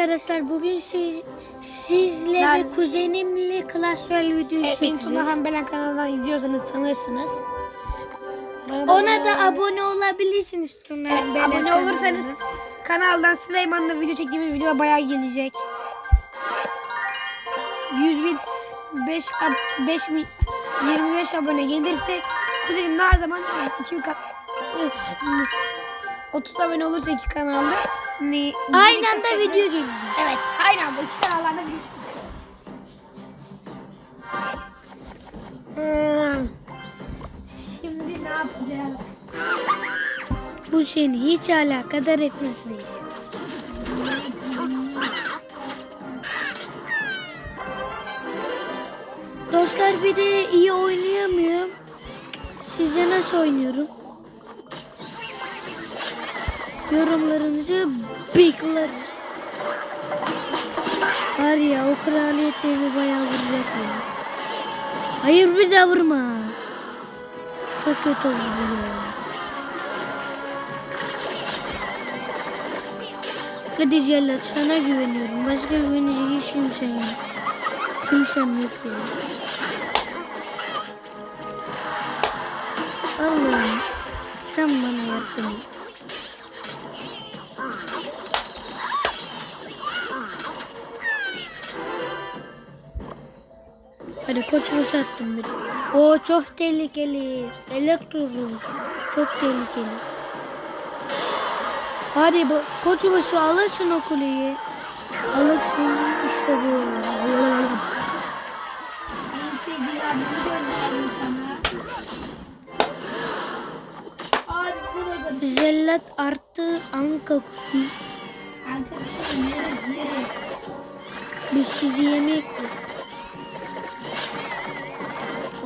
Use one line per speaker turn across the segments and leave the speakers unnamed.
Arkadaşlar bugün siz sizle
Nerede?
ve kuzenimle klasörel videosu
Evet, beni Tuna
çekeceğiz.
Hambelen kanalından izliyorsanız tanırsınız. Bana da
Ona da abone olabilirsiniz Tuna.
Evet,
Belen
abone
kanalına.
olursanız kanaldan Süleyman'la video çektiğimiz video bayağı gelecek. 100 bin 5 ab- 5 mi 25 abone gelirse kuzenim her zaman 2 kat 30 abone olursa iki kanalda ne,
Aynı anda video gelecek.
Evet, aynı anda iki kanallarda video. Hmm. Şimdi ne yapacağız?
Bu seni hiç alakadar etmez değil. Dostlar bir de iyi oynayamıyorum. Size nasıl oynuyorum? Yorumlarınızı bekliyoruz. Var ya o kraliyet evi bayağı vuracak ya. Hayır bir daha vurma. Çok kötü oldu ya. Hadi Cellat sana güveniyorum. Başka güvenecek hiç kimsen yok. Kimsem yok ya. Allah'ım sen bana yardım et. Hadi koçunu sattım bir. O çok tehlikeli. Elektro çok tehlikeli. Hadi bu koçbaşı alırsın o kuleyi. Alırsın işte bu.
En sevdiğim abimi gönderdim sana. Abi bu da
Zellat artı anka kusu.
Arkadaşlar yeriz yeriz.
Biz sizi yemek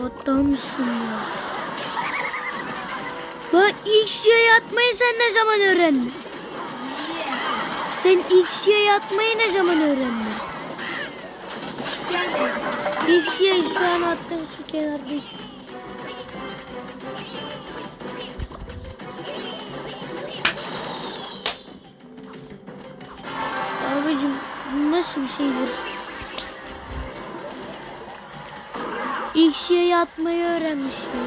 Adamsın ya. La X'ye atmayı sen ne zaman öğrendin? Sen X'ye atmayı ne zaman öğrendin? X'ye şu an attığın şu kenardaki. Abicim bu nasıl bir şeydir? X'ye atmayı öğrenmiş ya.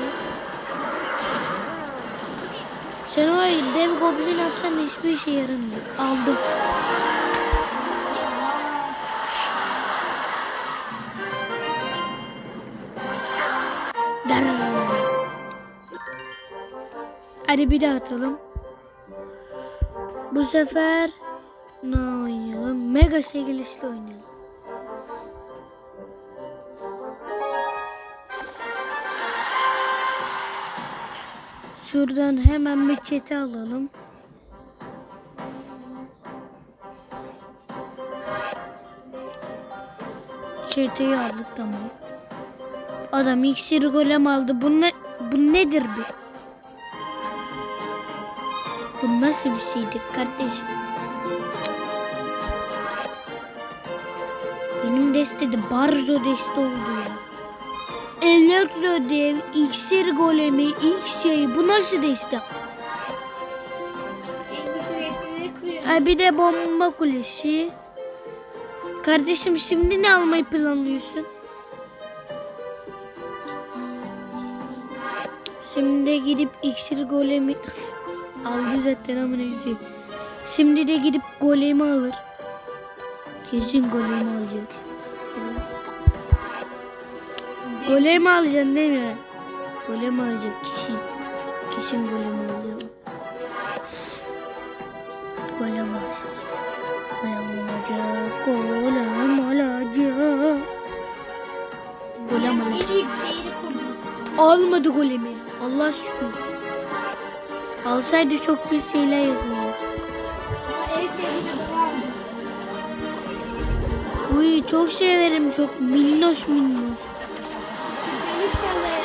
Sen var ya dev goblin atsan hiçbir işe yaramıyor. Aldım. Hadi bir daha atalım. Bu sefer ne oynayalım? Mega sevgilisi oynayalım. Şuradan hemen bir çete alalım. Çeteyi aldık tamam. Adam iksir golem aldı. Bu ne bu nedir bu? Bu nasıl bir şeydi kardeşim? Benim destede Barzo deste oldu ya. Elektro dev, iksir golemi, X yayı bu nasıl deste?
En güçlü desteleri kuruyor.
Ha bir de bomba kulesi. Kardeşim şimdi ne almayı planlıyorsun? Şimdi gidip iksir golemi aldı zaten ama neyse. Şimdi de gidip golemi alır. Kesin golemi alacak. Golemi alacaksın değil mi? Golemi alacak kesin. Kesin golemi alacak. Golem alacak. Golem alacak. Golem alacak. Golem alacak. Almadı golemi. Allah şükür. Alsaydı çok pis şeyler
aldı.
Uy çok severim çok minnoş minnoş.
Çalın.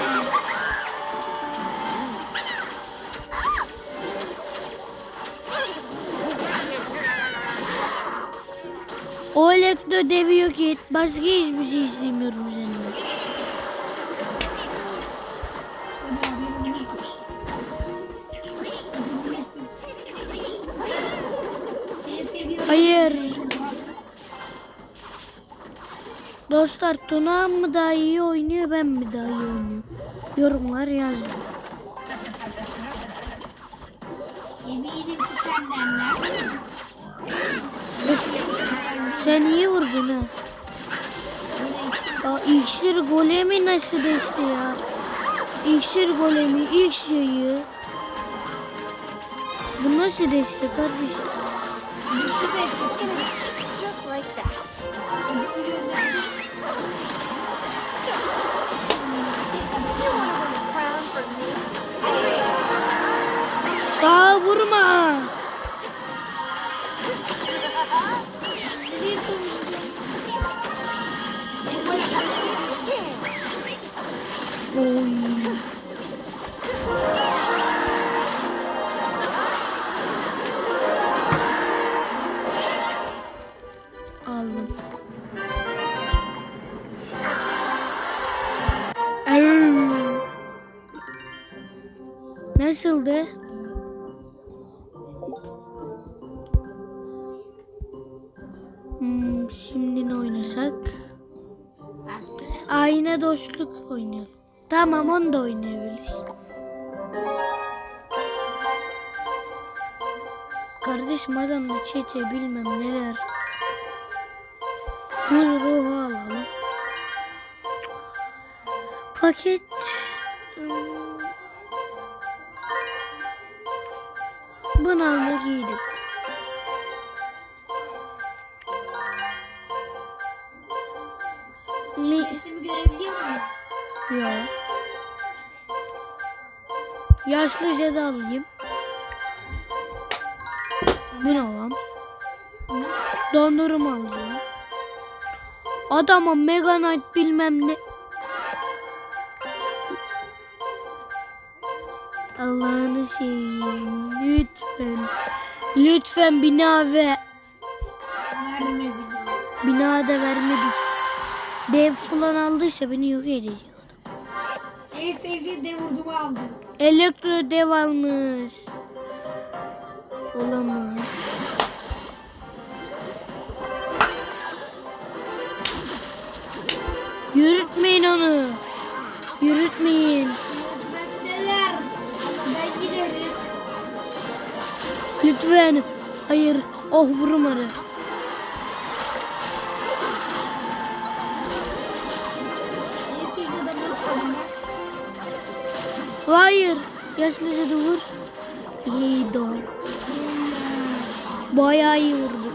O elektro devi yok et. Başka hiçbir şey istemiyorum senden. Hayır. Dostlar Tuna mı daha iyi oynuyor ben mi daha iyi oynuyorum? Yorumlar yazın.
Eminim ki senden ne?
Sen iyi vurdun ha. Aa, iksir golemi nasıl deste ya? İksir golemi şeyi. Bu nasıl deste kardeşim?
Güçlü destek.
Just like that.
Adamı gönderdim.
You want to win a crown from me?
Aa vurma. Nasıldı? Hmm, şimdi ne oynasak? Ayna dostluk oynayalım. Tamam onu da oynayabiliriz. Kardeşim adamla çete bilmem neler. Dur ruhu alalım. Paket. Ne?
Destemi görebiliyor muyum?
Yok. Yaşlıca da alayım. Bu ne lan? Dondurma alayım. Adama Mega Knight bilmem ne. Allah'ını seveyim. Lütfen. Lütfen bina ve
Verme bile.
bina da vermedik. Dev falan aldıysa beni yok edecek.
En sevdiğin de vurdumu aldım.
Elektro dev almış. Olamaz. Yürütmeyin onu. Yürütmeyin.
Yönetmenler. Ben giderim.
Lütfen. Hayır. Oh vurmadı. Yaşlıca da vur. İyi doğru. Bayağı iyi vurduk.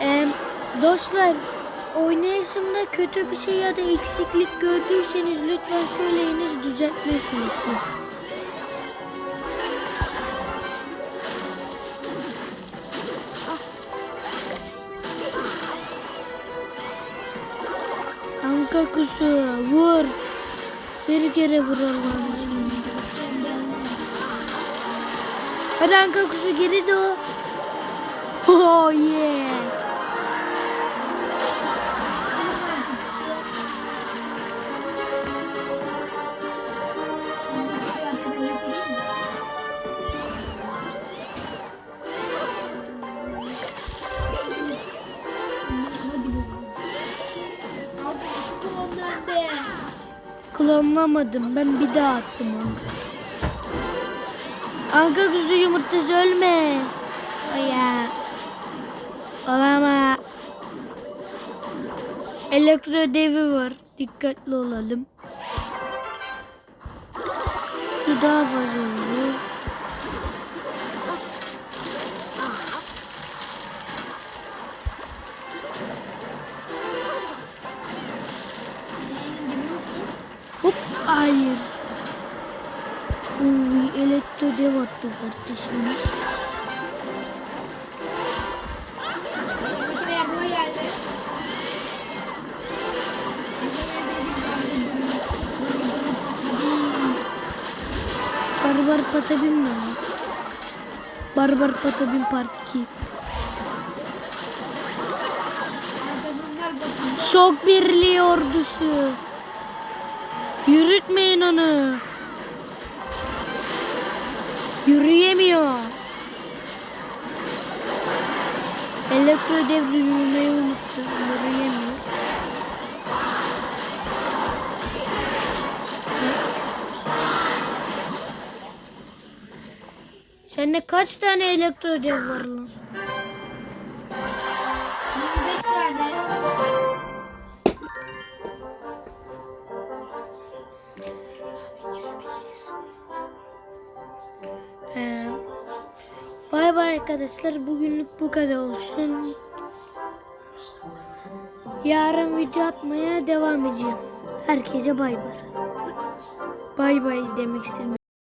Em, dostlar oynayışımda kötü bir şey ya da eksiklik gördüyseniz lütfen söyleyiniz düzeltmesiniz. Anka kuşu vur. Bir kere vur Allah'ın. Hadi anka kuşu geri doğ. Oh yeah. Klonlamadım ben bir daha attım anka. Anka kuşu yumurtası ölme. Yeah. Olama. Elektro devi var. Dikkatli olalım. Şu daha fazla Hop hayır. Uy elektro dev attı kardeşimiz. Barbar Patabim mi? Barbar Patabim Part 2.
Arkadaşlar bakın.
Şok Birliği ordusu. Yürütmeyin onu. Yürüyemiyor. Elektro devrilmeyi unuttu. Yürüyemiyor. Sende kaç tane elektro dev var lan? Arkadaşlar. Bugünlük bu kadar olsun. Yarın video atmaya devam edeceğim. Herkese bay bay. Bay bay demek istedim.